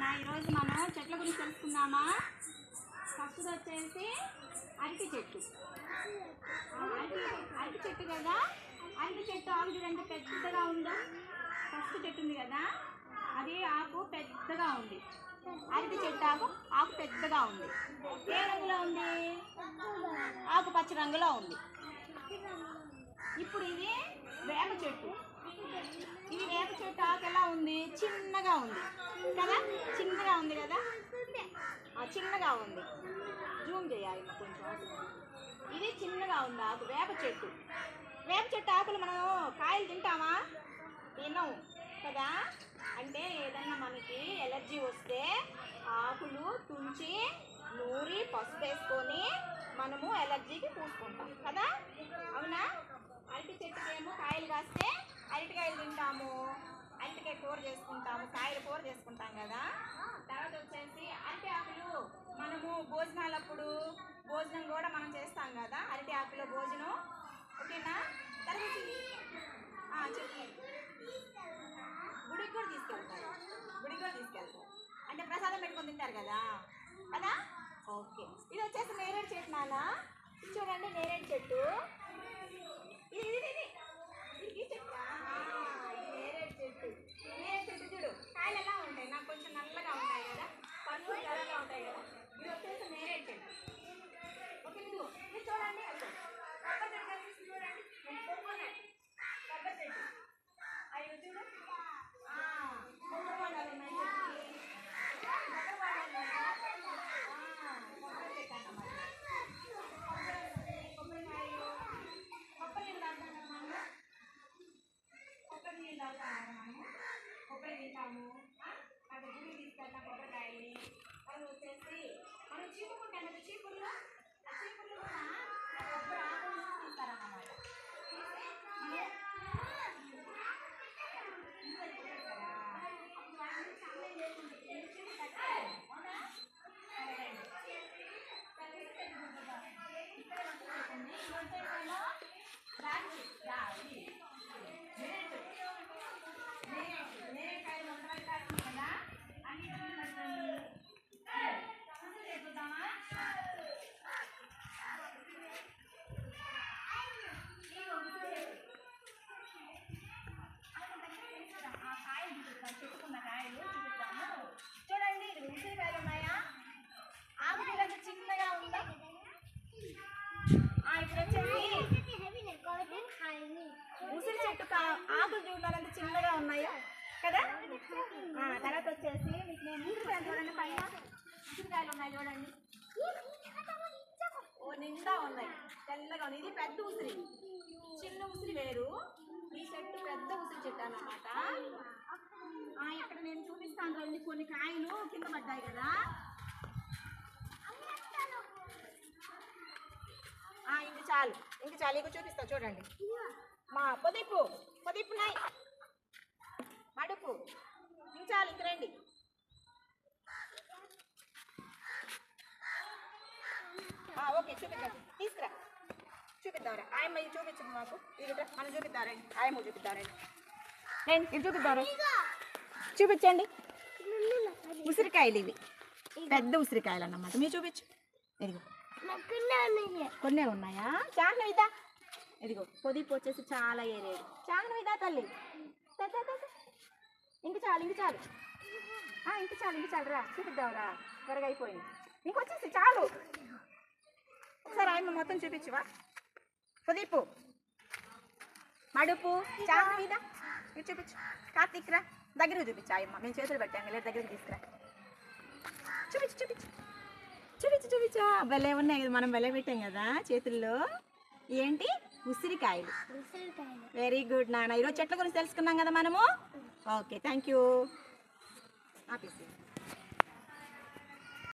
నాన్న ఈరోజు మనం చెట్ల గురించి తెలుసుకుందామా? ఫస్ట్ వచ్చేసి అరటి చెట్టు. అరటి అరటి చెట్టు కదా? అరటి చెట్టు ఆకు చూడండి పెద్దగా ఉందా? ఫస్ట్ చెట్టు ఉంది కదా? అది ఆకు పెద్దగా ఉంది. అరటి చెట్టు ఆకు ఆకు పెద్దగా ఉంది. ఏ రంగులో ఉంది? ఆకు పచ్చ రంగులో ఉంది. ఇప్పుడు ఇది వేప చెట్టు. ఇది వేప చెట్టు ఆకు ఎలా ఉంది? చిన్నగా ఉంది. కదా? చిన్నగా ఉంది కదా? చిన్నగా ఉంది. జూమ్ చేయాలి కొంచెం. ఇది చిన్నగా ఉంది ఆకు వేప చెట్టు. వేప చెట్టు ఆకులు మనం కాయలు తింటామా? తినవు. కదా? అంటే ఏదన్నా మనకి ఎలర్జీ వస్తే ఆకులు తుంచి నూరి పసుపు వేసుకొని మనము ఎలర్జీకి పూసుకుంటాం. కదా? అవునా? అరటి చెట్టుకేమో కాయలు కాస్తే అరటికాయలు తింటాము. అరటికాయ కూర చేసుకుంటాము. కాయలు కూర చేసుకుంటాం కదా. తర్వాత వచ్చేసి అరటి ఆకులు మనము భోజనాలప్పుడు భోజనం కూడా మనం చేస్తాం కదా. అరటి ఆకులో భోజనం. ఓకేనా? తర్వాత ఇది- గుడికి కూడా తీసుకెళ్తారు. గుడికి కూడా తీసుకెళ్తారు. అంటే ప్రసాదం పెట్టుకొని తింటారు కదా. కదా? ఓకే. ఇది వచ్చేసి నేరేడు చెట్టు నాన్న. చూడండి నేరేడు చెట్టు. kamu ఉసిరి ఆకులు చూడాలంటే చిన్నగా ఉన్నాయా. కదా? తర్వాత వచ్చేసి మీకు నేను ఉసిరికాయలు చూడండి. పైన ఉసిరికాయలు ఉన్నాయి చూడండి. ఓ నిండా ఉన్నాయి. తెల్లగా ఉన్నాయి. ఇది పెద్ద ఉసిరి. చిన్న ఉసిరి వేరు. ఈ చెట్టు పెద్ద ఉసిరి చెట్టు అన్నమాట. ఇక్కడ నేను చూపిస్తాను రండి కొన్ని కాయలు కింద పడ్డాయి కదా. ఇంక చాలు. ఇంక చాలు. ఇక చూపిస్తాను చూడండి. మా పొదిపు పొదిపు నాయ్. మడుపు. ఇంక చాలు ఇంక రండి. ఆ, ఓకే చూపిద్దాం. తీసుకురా. చూపిద్దారా. ఆయమ్మ ఇది చూపించండి మాకు. ఇది మనం చూపిద్దారండి ఆయమ్మ చూపిద్దారండి రండి. ఇది చూపిద్దారు చూపించండి. ఉసిరికాయలు ఇవి. పెద్ద ఉసిరికాయలు అన్నమాట. మీరు చూపించు. కొన్నే ఉన్నాయా? చాహ్న ఇదా ఇదిగో పొదిపు వచ్చేసి చాలా ఏరేడు. చాలు ఇదా తల్లి. ఇంక చాలు ఇంక చాలు. ఆ, ఇంక చాలు ఇంక చాలు రా చూపిద్దాంరా త్వరగా అయిపోయింది. ఇంకొచ్చేసి చాలు. ఒకసారి ఆయన మొత్తం చూపించువా? పొదిపు. మడుపు. చాలు ఇదా? ఇది చూపించు. కార్తీక్ రా. దగ్గర చూపించు ఆయమ్మ. మేము చేతులు పెట్టాము లేదు దగ్గరికి తీసుకురా. చూపించు చూపించు. చూపించు చూపించు. భలే ఉన్నాయి కదా మనం భలే పెట్టాం కదా చేతుల్లో. ఏంటి? ఉసిరికాయలు. వెరీ గుడ్ నాన్న. ఈరోజు చెట్ల గురించి తెలుసుకున్నాం కదా మనము? ఓకే థ్యాంక్ యూ ఆపేసి